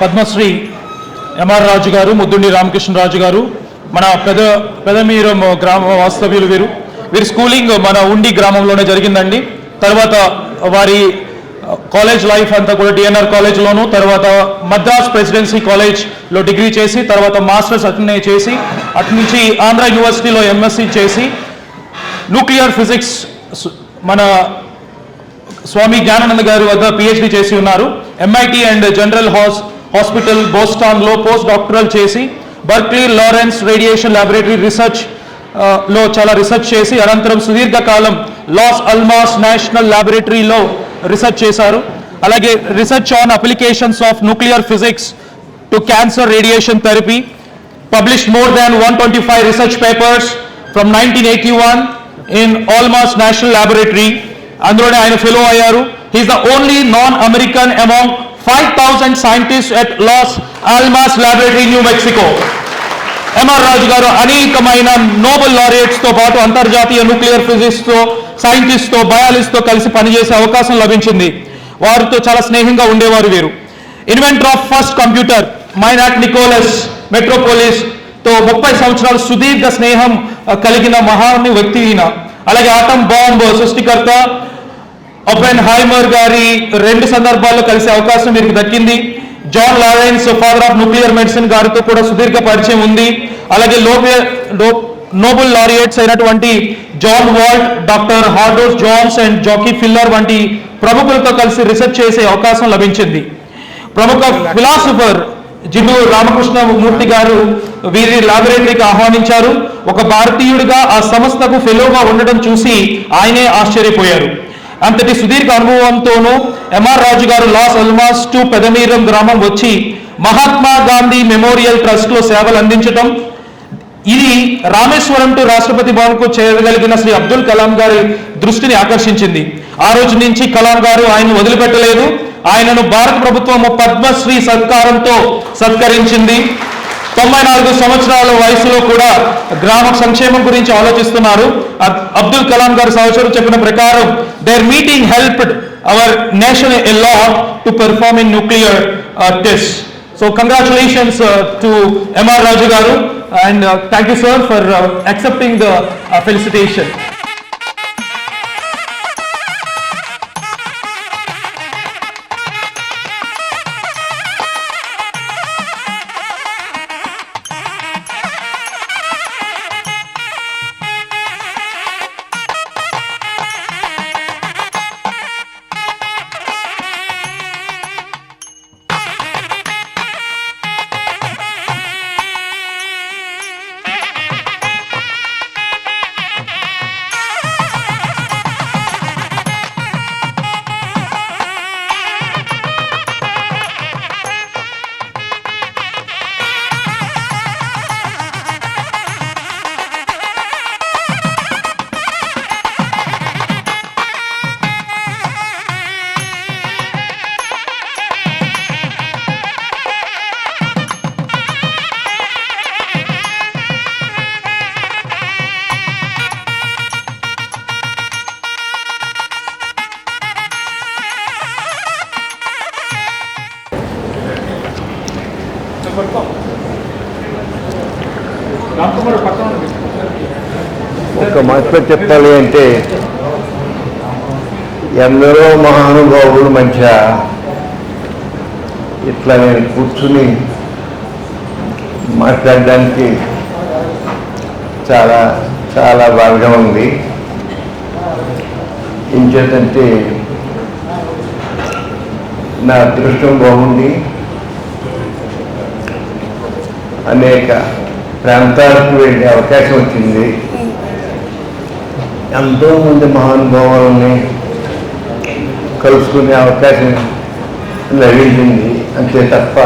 Padmashri MR Raju గారు ముద్దుండి రామకృష్ణరాజు గారు మన పెద పెదమీరం గ్రామ వాస్తవ్యులు వీరు. వీరి స్కూలింగ్ మన ఉండి గ్రామంలోనే జరిగిందండి. తర్వాత వారి కాలేజ్ లైఫ్ అంతా కూడా డిఎన్ఆర్ కాలేజ్లోను తర్వాత మద్రాస్ ప్రెసిడెన్సీ కాలేజ్లో డిగ్రీ చేసి తర్వాత మాస్టర్స్ అటెండ్ చేసి అటు నుంచి ఆంధ్ర యూనివర్సిటీలో ఎంఎస్సి చేసి న్యూక్లియర్ ఫిజిక్స్ మన స్వామి జ్ఞానానంద గారి వద్ద పిహెచ్డి చేసి ఉన్నారు. MIT and general has hospital బోస్టాన్లో పోస్ట్ డాక్టరల్ చేసి బర్క్లీ లారెన్స్ రేడియేషన్ ల్యాబొరేటరీ రీసెర్చ్లో చాలా రీసెర్చ్ చేసి అనంతరం సుదీర్ఘకాలం లాస్ అల్మాస్ నేషనల్ ల్యాబొరేటరీలో రీసెర్చ్ చేశారు. అలాగే research on applications of nuclear physics to cancer radiation therapy publish more than one twenty five research papers from nineteen eighty one in Alamos national laboratory. అందులోనే ఆయన fellow అయ్యారు. He's the only non American among five thousand scientist at Los Alamos laboratory New Mexico MR Raju గారు అనేకమైన Nobel లారియట్స్తో పాటు అంతర్జాతీయ nuclear ఫిజిక్స్తో సైంటిస్ట్తో బయాలజిస్ట్తో కలిసి పనిచేసే అవకాశం లభించింది. వారితో చాలా స్నేహంగా ఉండేవారు వీరు. Inventor of first computer మైనాట్ Nicholas మెట్రోపోలిస్తో ముప్పై సంవత్సరాలు సుదీర్ఘ స్నేహం కలిగిన మహాన్ని వ్యక్తి ఈయన. అలాగే ఆటం బాంబ్ సృష్టికర్త ఒపెన్ హైమర్ గారి రెండు సందర్భాల్లో కలిసే అవకాశం వీరికి దక్కింది. John Lawrence father of nuclear medicine గారితో కూడా సుదీర్ఘ పరిచయం ఉంది. అలాగే నోబుల్ లారియట్స్ అయినటువంటి John Walt doctor హార్డోస్ Johne's and Jackie filler వంటి ప్రముఖులతో కలిసి రీసెర్చ్ చేసే అవకాశం లభించింది. ప్రముఖ ఫిలాసఫర్ జిన్ను రామకృష్ణ మూర్తి గారు వీరి లాబొరేటరీకి ఆహ్వానించారు. ఒక భారతీయుడిగా ఆ సంస్థకు ఫెలోగా ఉండడం చూసి ఆయనే ఆశ్చర్యపోయారు. అంతటి సుదీర్ఘ అనుభవంతోనూ ఎంఆర్ రాజు గారు లాస్ అల్మాస్ టు పెదమీరం గ్రామం వచ్చి మహాత్మా గాంధీ మెమోరియల్ ట్రస్ట్లో సేవలు అందించటం. ఇది రామేశ్వరం టు రాష్ట్రపతి భవన్కు చేయగలిగిన శ్రీ అబ్దుల్ కలాం గారి దృష్టిని ఆకర్షించింది. ఆ రోజు నుంచి కలాం గారు ఆయన వదిలిపెట్టలేదు. ఆయనను భారత ప్రభుత్వం పద్మశ్రీ సత్కారంతో సత్కరించింది. తొంభై నాలుగు సంవత్సరాల వయసులో కూడా గ్రామ సంక్షేమం గురించి ఆలోచిస్తున్నారు. అబ్దుల్ కలాం గారు సహచరులు చెప్పిన ప్రకారం their meeting helped our nation a lot to perform in nuclear test so congratulations to MR Raju గారు and thank you sir for accepting the felicitation ఒక మాటలో చెప్పాలి అంటే ఎందరో మహానుభావులు మధ్య ఇట్లా నేను కూర్చుని మాట్లాడడానికి చాలా చాలా బాగా ఉంది. ఇంచేతంటే నా అదృష్టం బాగుంది. అనేక ప్రాంతాలకు వెళ్ళే అవకాశం వచ్చింది. ఎంతో మంది కలుసుకునే అవకాశం లభించింది. అంతే తప్ప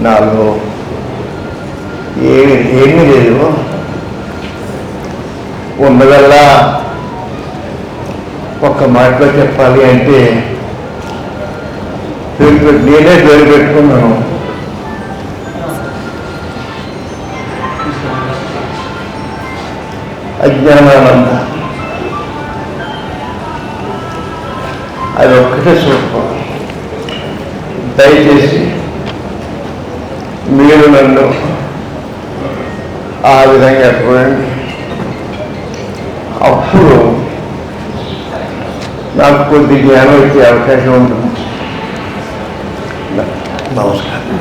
నాలో ఏమి ఏమీ లేదు. ఉన్నదల్లా ఒక్క మాటలో చెప్పాలి అంటే పేరు నేనే పేరు పెట్టుకున్నాను అజ్ఞానానంద అది ఒక్కటే సూత్రం దయచేసి మీరు నన్ను ఆ విధంగా చూడండి అప్పుడు నాకు కొద్ది జ్ఞానం వచ్చే అవకాశం ఉంటుంది. నమస్కారం.